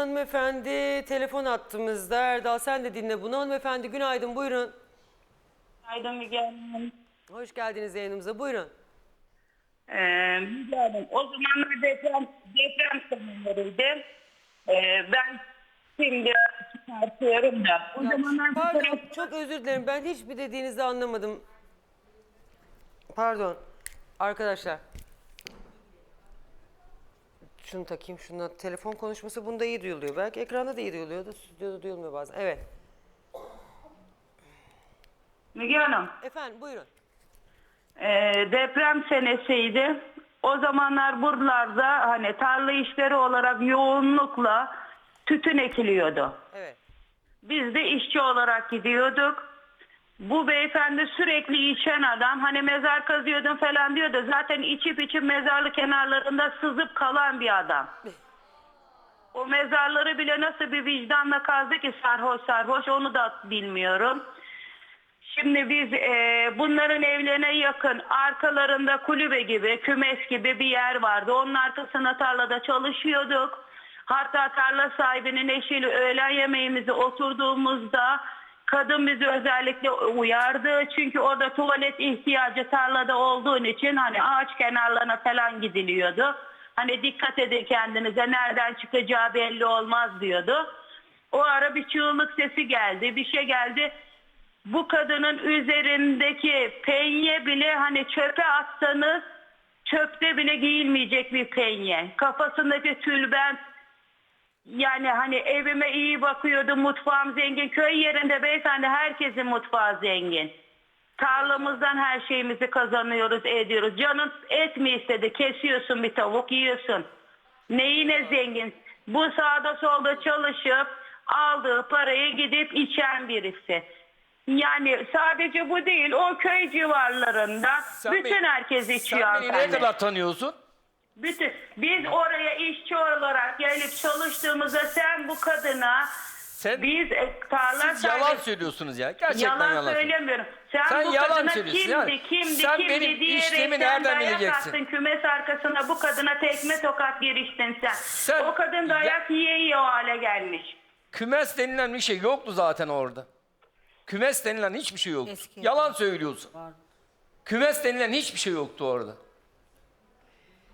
hanımefendi telefon attığımızda. Erdal sen de dinle bunu. Hanımefendi günaydın buyurun. Günaydın Müge Hanım. Hoş geldiniz yayınımıza buyurun. Ee, Müge Hanım, o zamanlar deprem, deprem seneleriydi. Ee, ben şimdi çıkartıyorum da. O zamanlar Pardon taraf- çok özür dilerim ben hiçbir dediğinizi anlamadım. Pardon arkadaşlar. Şunu takayım şuna telefon konuşması bunda iyi duyuluyor. Belki ekranda da iyi duyuluyor da stüdyoda duyulmuyor bazen. Evet. Müge Hanım, Efendim buyurun. ee, deprem senesiydi. O zamanlar buralarda hani tarla işleri olarak yoğunlukla tütün ekiliyordu. Evet. Biz de işçi olarak gidiyorduk. Bu beyefendi sürekli içen adam hani mezar kazıyordun falan diyordu. Zaten içip içip mezarlık kenarlarında sızıp kalan bir adam. O mezarları bile nasıl bir vicdanla kazdı ki sarhoş sarhoş onu da bilmiyorum. Şimdi biz e, bunların evlerine yakın arkalarında kulübe gibi kümes gibi bir yer vardı. Onun arkasında tarlada çalışıyorduk. Hatta tarla sahibinin eşiyle öğlen yemeğimizi oturduğumuzda kadın bizi özellikle uyardı. Çünkü orada tuvalet ihtiyacı tarlada olduğun için hani ağaç kenarlarına falan gidiliyordu. Hani dikkat edin kendinize nereden çıkacağı belli olmaz diyordu. O ara bir çığlık sesi geldi bir şey geldi bu kadının üzerindeki penye bile hani çöpe atsanız çöpte bile giyilmeyecek bir penye. Kafasındaki tülbent yani hani evime iyi bakıyordu mutfağım zengin. Köy yerinde beyefendi herkesin mutfağı zengin. Tarlamızdan her şeyimizi kazanıyoruz ediyoruz. Canın et mi istedi kesiyorsun bir tavuk yiyorsun. Neyine zengin? Bu sağda solda çalışıp aldığı parayı gidip içen birisi. Yani sadece bu değil o köy civarlarında Sen bütün beni- herkes içiyor Sen beni ne hanımefendi. kadar tanıyorsun? Bütün biz oraya işçi olarak gelip çalıştığımızda sen bu kadına Sen biz e, tarla siz yalan sahibi- söylüyorsunuz ya. Gerçekten yalan, yalan, söylemiyorum. Sen, Sen bu yalan kadına söylüyorsun kimdi, yani. kimdi, Sen kimdi benim diyerekten işlemi nereden dayak bileceksin? attın kümes arkasına bu kadına tekme tokat giriştin sen. Sen- o kadın dayak yiye yiye o hale gelmiş. Kümes denilen bir şey yoktu zaten orada. Kümes denilen hiçbir şey yoktu. Eski Yalan söylüyorsun. Kümes denilen hiçbir şey yoktu orada.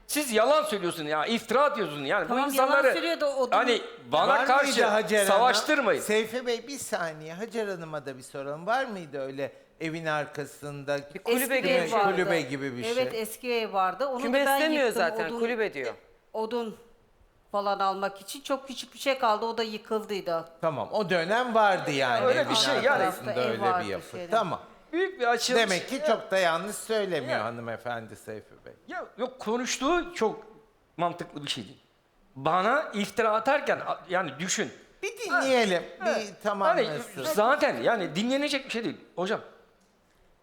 Siz yalan söylüyorsun ya, iftira atıyorsun yani. Tamam, Bu insanları yalan söylüyor da o- hani bana Var mıydı karşı Hacer Hanım? savaştırmayın. Seyfi Bey bir saniye Hacer Hanım'a da bir soralım. Var mıydı öyle evin arkasında kulübe Eski gibi ev bir şey. vardı. kulübe gibi bir şey? Evet eski ev vardı. Onu Kümes ben demiyor yıktım. zaten, kulübe diyor. Odun falan almak için çok küçük bir şey kaldı. O da yıkıldıydı. Tamam o dönem vardı yani. Öyle evin bir şey, yani- arkasında Ev öyle vardı bir yapı. şeyde. Tamam. Büyük bir açılış. Demek ki çok da yanlış söylemiyor Ya. hanımefendi Seyfi Bey. Ya yok konuştuğu çok mantıklı bir şey değil. Bana iftira atarken a- yani düşün. Bir dinleyelim. Hani Bir tamamlasın. zaten yani dinlenecek bir şey değil hocam.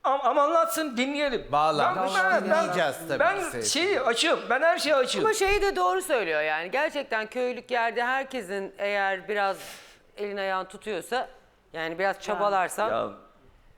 Ama, ama anlatsın dinleyelim. Bağlanmış, dinleyeceğiz tabii Ben Seyfi. şeyi açığım. Ben her şeye açığım. Ama şeyi de doğru söylüyor yani. Gerçekten köylük yerde herkesin eğer biraz elin ayağını tutuyorsa yani biraz çabalarsan Ya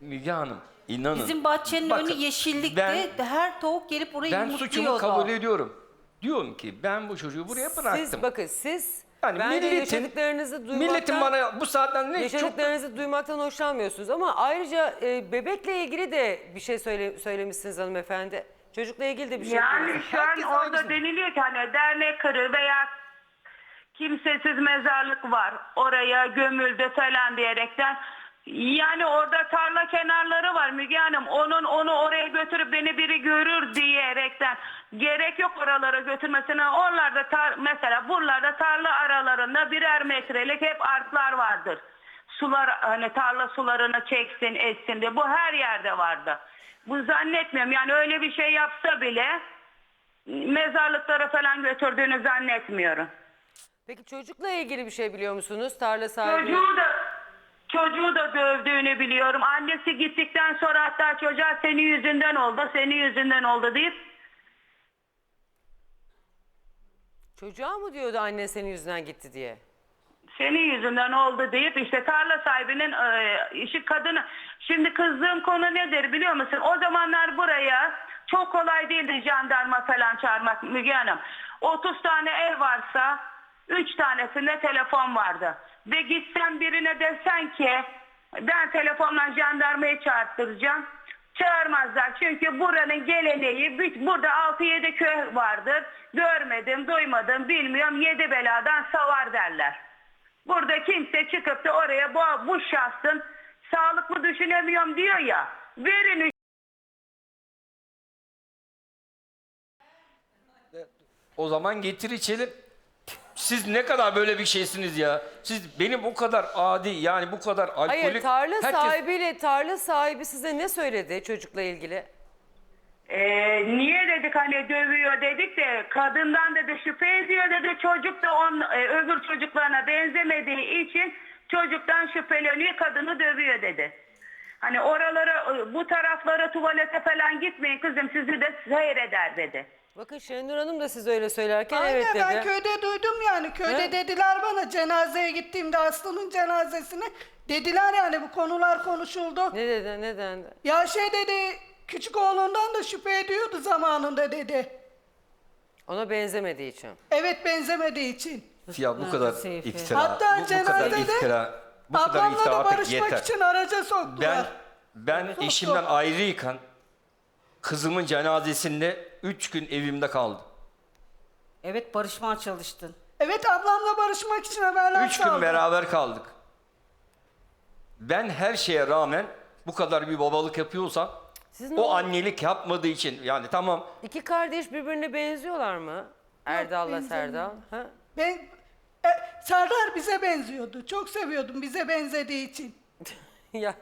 Müge Hanım inanın. Bizim bahçenin Bakın, önü yeşillikti. ben- Her tavuk gelip orayı Ben yumurtluyordu. suçumu kabul ediyorum. Diyorum ki ben bu çocuğu buraya bıraktım. siz bakın siz Yani bence milletin- yaşadıklarınızı duymaktan Milletin bana bu saatten ne çok yaşadıklarınızı duymaktan hoşlanmıyorsunuz ama ayrıca e, bebekle ilgili de bir şey söyle, söylemişsiniz hanımefendi. Çocukla ilgili de bir şey Yani şu an Herkes orada aynısını. deniliyor ki hani dernek kırı veya kimsesiz mezarlık var oraya gömüldü falan diyerekten. Yani orada tarla kenarları var Müge Hanım. Onun onu oraya götürüp beni biri görür diyerekten gerek yok oralara götürmesine. Oralarda tar- mesela buralarda tarla aralarında birer metrelik hep artlar vardır. Sular hani tarla sularını çeksin etsin diye. Bu her yerde vardı. Bu zannetmiyorum. Yani öyle bir şey yapsa bile mezarlıklara falan götürdüğünü zannetmiyorum. Peki çocukla ilgili bir şey biliyor musunuz? Tarla sahibi. Çocuğu da çocuğu da dövdüğünü biliyorum. Annesi gittikten sonra hatta çocuğa senin yüzünden oldu, senin yüzünden oldu deyip Çocuğa mı diyordu anne senin yüzünden gitti diye? senin yüzünden oldu deyip işte tarla sahibinin e, işi kadını. Şimdi kızdığım konu nedir biliyor musun? O zamanlar buraya çok kolay değildi jandarma falan çağırmak Müge Hanım. 30 tane ev varsa Üç tanesinde telefon vardı. Ve gitsen birine desen ki ben telefonla jandarmayı çağırtıracağım. Çağırmazlar çünkü buranın geleneği burada 6-7 köy vardır. Görmedim, duymadım, bilmiyorum. Yedi beladan savar derler. Burada kimse çıkıp da oraya bu, bu şahsın sağlıklı düşünemiyorum diyor ya. Verin O zaman getir içelim. Siz ne kadar böyle bir şeysiniz ya. Siz benim bu kadar adi yani bu kadar alkolik. Hayır tarla herkes- sahibiyle tarla sahibi size ne söyledi çocukla ilgili? Ee, niye dedik hani dövüyor dedik de kadından dedi şüphe ediyor dedi çocuk da on, e, öbür çocuklarına benzemediği için çocuktan şüpheleniyor kadını dövüyor dedi. Hani oralara e, bu taraflara tuvalete falan gitmeyin kızım sizi de seyreder dedi. Bakın Şenur Hanım da siz öyle söylerken Aynen evet dedi. ben köyde duydum yani. Köyde He? dediler bana cenazeye gittiğimde Aslı'nın cenazesine dediler yani bu konular konuşuldu. Ne dedi ne dendi? Ya şey dedi küçük oğlundan da şüphe ediyordu zamanında dedi. Ona benzemediği için. Evet benzemediği için. Ya bu kadar Seyfi. iftira. Hatta bu, bu kadar cenazede iftira. Bu kadar Ablamla iftira da artık barışmak yeter. için araca soktular. Ben ben eşimden ayrıyken kızımın cenazesinde üç gün evimde kaldı. Evet barışmaya çalıştın. Evet ablamla barışmak için haberler Üç gün saldı. beraber kaldık. Ben her şeye rağmen bu kadar bir babalık yapıyorsam Sizin o o- annelik yapmadığı için yani tamam İki kardeş birbirine benziyorlar mı? Erdal'la benzemiyor. Serdal. Ha? Ben, e, Serdar bize benziyordu. Çok seviyordum bize benzediği için. ya.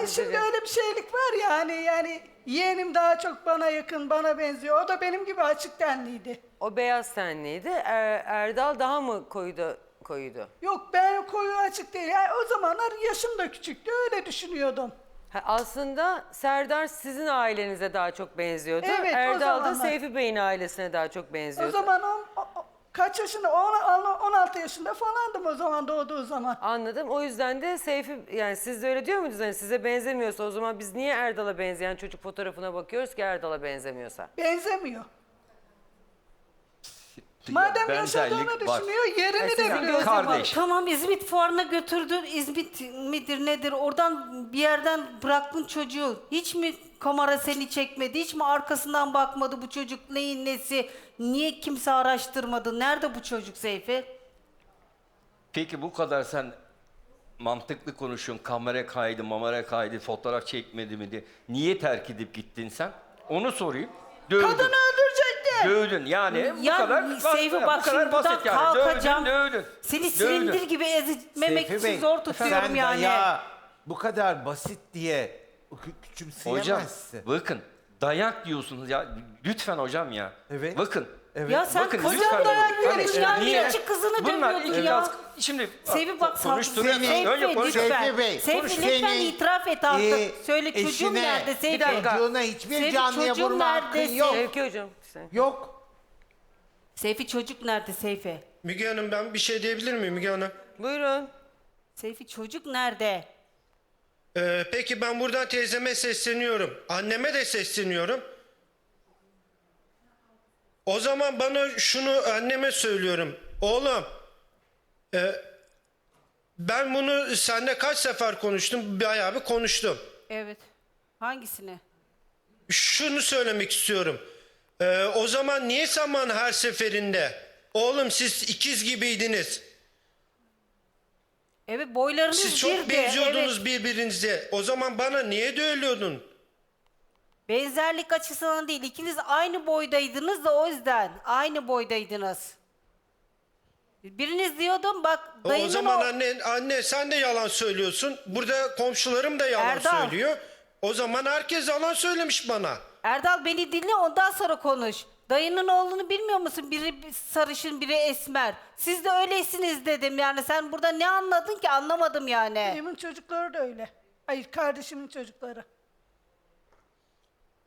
Siz şimdi öyle bir şeylik var ya hani yani yeğenim daha çok bana yakın, bana benziyor. O da benim gibi açık tenliydi. O beyaz tenliydi. Er- Erdal daha mı koydu? koyuydu? Yok ben koyu açık değil. Yani o zamanlar yaşım da küçüktü öyle düşünüyordum. Ha, aslında Serdar sizin ailenize daha çok benziyordu. Evet, o Erdal da zamanlar. Seyfi Bey'in ailesine daha çok O benziyordu. zaman on, o- o- kaç yaşında? On- 16 yaşında falandım o zaman doğduğu zaman. Anladım. O yüzden de Seyfi yani siz de öyle diyor muydunuz? Hani size benzemiyorsa o zaman biz niye Erdal'a benzeyen çocuk fotoğrafına bakıyoruz ki Erdal'a benzemiyorsa? Benzemiyor. Madem yaşadığını benzerlik var. düşünüyor yerini sizin de biliyor. Kardeş. Tamam İzmit fuarına götürdün. İzmit midir nedir? Oradan bir yerden bıraktın çocuğu. Hiç mi kamera seni çekmedi? Hiç mi arkasından bakmadı bu çocuk neyin nesi? Niye kimse araştırmadı? Nerede bu çocuk Seyfi? Peki bu kadar sen mantıklı konuşuyorsun. Kamera kaydı, mamara kaydı, fotoğraf çekmedi mi diye. Niye terk edip gittin sen? Onu sorayım. Dövdün. Kadını öldürecekti. Dövdün yani bu Ya kadar Seyfi bu bak kadar şimdi buradan basit yani. kalkacağım. Dövdün, dövdün. Seni Dövdün. silindir gibi ezmemek Seyfi için Bey, zor tutuyorum sen yani. dayağı bu kadar basit diye kü- Hocam küçümseyemezsin. bakın dayak diyorsunuz ya lütfen hocam ya. Evet. Bakın. Evet. Ya sen bakın lütfen. dayak Hani, veriyorsun ya. niye? Küçük kızını Bunlar dövüyordun ya. gaz- Şimdi Seyfi bak konuşturuyorum. Seyfi, Önce konuş. lütfen. Bey, Seyfi konuş lütfen itiraf et artık. e, Söyle çocuğum eşine, nerede? Bir dakika. Çocuğuna hiçbir Seyfi, canlıya çocuğun vurma hakkın neredesin? yok. Sevki hocam. Yok. Seyfi çocuk nerede Seyfi? Müge Hanım ben bir şey diyebilir miyim Müge Hanım? Buyurun. Seyfi çocuk nerede? Ee, peki ben buradan teyzeme sesleniyorum. Anneme de sesleniyorum. O zaman bana şunu anneme söylüyorum. Oğlum e, ben bunu seninle kaç sefer konuştum? Bayağı bir konuştum. Evet. Hangisini? Şunu söylemek istiyorum. Ee, o zaman niye sen bana her seferinde oğlum siz ikiz gibiydiniz. Evet boylarınız Siz çok birdi. benziyordunuz Evet. birbirinize. O zaman bana niye dövüyordun? Benzerlik açısından değil. İkiniz aynı boydaydınız da o yüzden. Aynı boydaydınız. Biriniz diyordum bak O dayının zaman o- anne anne sen de yalan söylüyorsun. Burada komşularım da yalan Erdal. söylüyor. O zaman herkes yalan söylemiş bana. Erdal beni dinle ondan sonra konuş. Dayının oğlunu bilmiyor musun? Biri sarışın biri esmer. Siz de öylesiniz dedim yani. Sen burada ne anladın ki anlamadım yani. Benim çocukları da öyle. Hayır kardeşimin çocukları.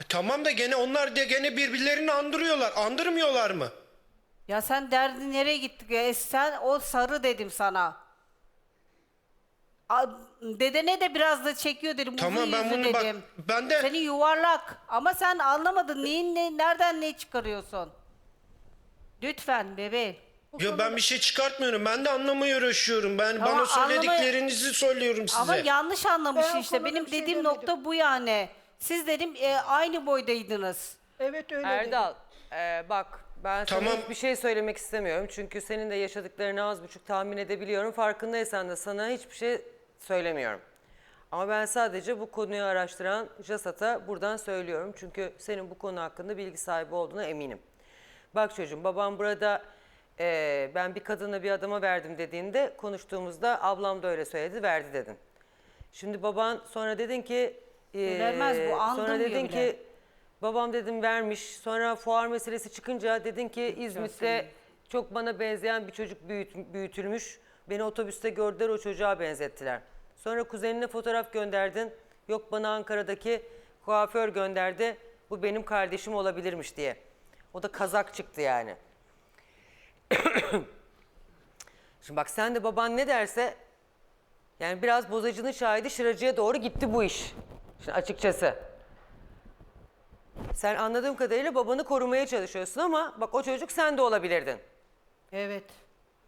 E, tamam da gene onlar da gene birbirlerini andırıyorlar. Andırmıyorlar mı? Ya sen derdin nereye gittik? E sen o sarı dedim sana. A- Dedene de biraz da çekiyor dedim. Tamam, uzun ben yüzlü bunu bak- dedim. ben de- Seni yuvarlak. Ama sen anlamadın. Neyin ne, nereden ne çıkarıyorsun? Lütfen bebeğim. Yo ben bir şey çıkartmıyorum. Ben de anlamaya uğraşıyorum. Ben Tamam, bana anlamaya- söylediklerinizi söylüyorum size. Ama yanlış anlamış Ben o işte. konuda Benim bir şey dediğim demedim. nokta bu yani. Siz dedim e, aynı boydaydınız. Evet öyle dedi. Erdal e, bak ben sana Tamam. hiçbir şey söylemek istemiyorum. Çünkü senin de yaşadıklarını az buçuk tahmin edebiliyorum. Farkındaysan da sana hiçbir şey söylemiyorum. Ama ben sadece bu konuyu araştıran JASAT'a buradan söylüyorum. Çünkü senin bu konu hakkında bilgi sahibi olduğuna eminim. Bak çocuğum babam burada e, ben bir kadına bir adama verdim dediğinde konuştuğumuzda ablam da öyle söyledi verdi dedin. Şimdi baban sonra dedin ki e, Vermez bu, sonra dedin bile. ki babam dedim vermiş. Sonra fuar meselesi çıkınca dedin ki İzmit'te çok bana benzeyen bir çocuk büyüt, büyütülmüş. Beni otobüste gördüler o çocuğa benzettiler. Sonra kuzenine fotoğraf gönderdin. Yok bana Ankara'daki kuaför gönderdi. Bu benim kardeşim olabilirmiş diye. O da kazak çıktı yani. Şimdi bak sen de baban ne derse yani biraz bozacının şahidi şıracıya doğru gitti bu iş. Şimdi açıkçası. Sen anladığım kadarıyla babanı korumaya çalışıyorsun ama bak o çocuk sen de olabilirdin. Evet.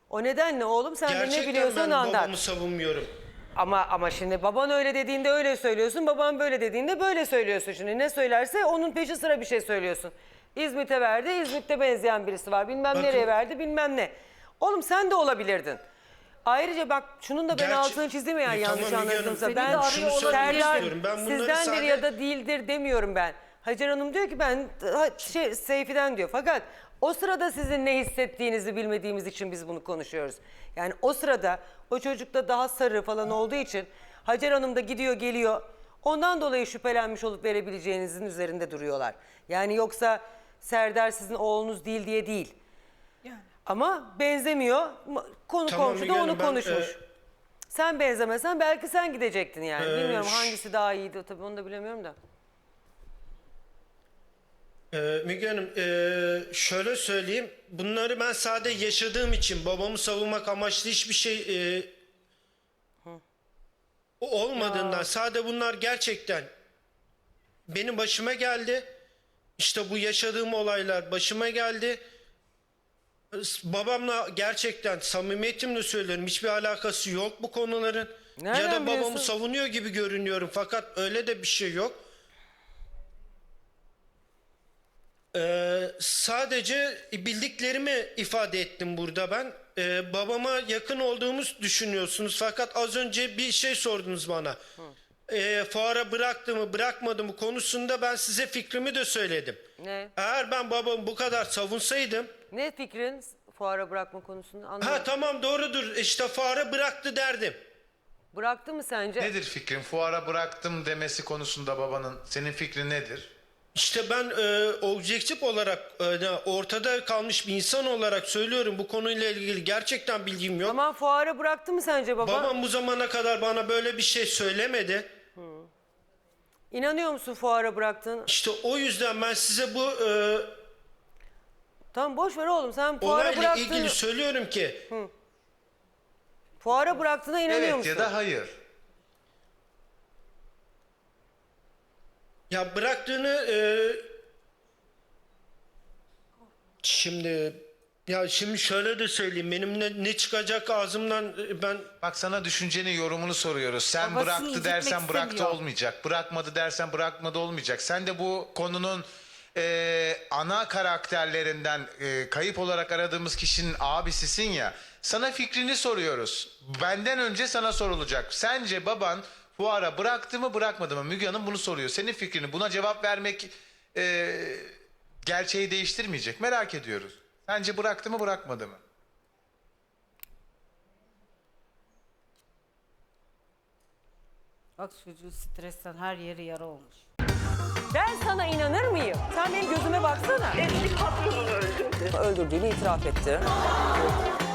O nedenle oğlum sen de ne Gerçekten biliyorsan ben anlat. babamı savunmuyorum. Ama ama şimdi baban öyle dediğinde öyle söylüyorsun, baban böyle dediğinde böyle söylüyorsun. Şimdi ne söylerse onun peşi sıra bir şey söylüyorsun. İzmit'e verdi, İzmit'te benzeyen birisi var. Bilmem Bakın- nereye verdi, bilmem ne. Oğlum sen de olabilirdin. Ayrıca bak şunun da ben Gerçi- altını çizdim ya E, yanlış tamam Müge anladımsa. Ben Şunu söylemek Serdar istiyorum. Ben bunları sizdendir sadece- ya da değildir demiyorum ben. Hacer Hanım diyor ki ben ha, şey Seyfi'den diyor. Fakat o sırada sizin ne hissettiğinizi bilmediğimiz için biz bunu konuşuyoruz. Yani o sırada o çocukta daha sarı falan olduğu için Hacer Hanım da gidiyor geliyor. Ondan dolayı şüphelenmiş olup verebileceğinizin üzerinde duruyorlar. Yani yoksa Serdar sizin oğlunuz değil diye değil. Yani. Ama benzemiyor. Konu Tamam komşu da Müge onu ben, konuşmuş. e, Sen benzemesen belki sen gidecektin yani. Ee, Bilmiyorum ş- hangisi daha iyiydi tabii onu da bilemiyorum da. Ee, Müge Hanım ee, şöyle söyleyeyim. Bunları ben sadece yaşadığım için babamı savunmak amaçlı hiçbir şey ee, olmadığından sadece bunlar gerçekten benim başıma geldi. İşte bu yaşadığım olaylar başıma geldi. Babamla gerçekten samimiyetimle söylüyorum hiçbir alakası yok bu konuların. Nereden ya da babamı biliyorsun? savunuyor gibi görünüyorum fakat öyle de bir şey yok. Ee, sadece bildiklerimi ifade ettim burada ben. Ee, babama yakın olduğumuz düşünüyorsunuz fakat az önce bir şey sordunuz bana. Ee, fuara bıraktı mı bırakmadı mı konusunda ben size fikrimi de söyledim. Ne? Eğer ben babamı bu kadar savunsaydım Ne fikrin fuara bırakma konusunda anlamadım. ha tamam doğrudur işte fuara bıraktı derdim. Bıraktı mı sence? Nedir fikrin? Fuara bıraktım demesi konusunda babanın senin fikrin nedir? İşte ben e, objektif olarak e, ortada kalmış bir insan olarak söylüyorum bu konuyla ilgili gerçekten bilgim yok. Tamam fuara bıraktı mı sence baba? Babam bu zamana kadar bana böyle bir şey söylemedi. İnanıyor musun fuara bıraktığın? İşte o yüzden ben size bu e, Tamam boş ver oğlum sen fuara olayla bıraktığını, ilgili söylüyorum ki fuara bıraktığına inanıyor Evet musun? ya da hayır. Ya bıraktığını e, şimdi ya şimdi şöyle de söyleyeyim benim ne, ne çıkacak ağzımdan e, ben Bak sana düşünceni, yorumunu soruyoruz. Sen Babasını bıraktı incitmek dersen bıraktı istemiyor. olmayacak. Bırakmadı dersen bırakmadı olmayacak. Sen de bu konunun e, ana karakterlerinden e, kayıp olarak aradığımız kişinin abisisin ya. Sana fikrini soruyoruz. Benden önce sana sorulacak. Sence baban fuara bıraktı mı bırakmadı mı? Müge Hanım bunu soruyor. Senin fikrini buna cevap vermek e, gerçeği değiştirmeyecek. Merak ediyoruz. Sence bıraktı mı bırakmadı mı? Bak çocuğu stresten her yeri yara olmuş. Ben sana inanır mıyım? Sen benim gözüme baksana. Eski patronunu öldürdü. Öldürdüğünü itiraf etti.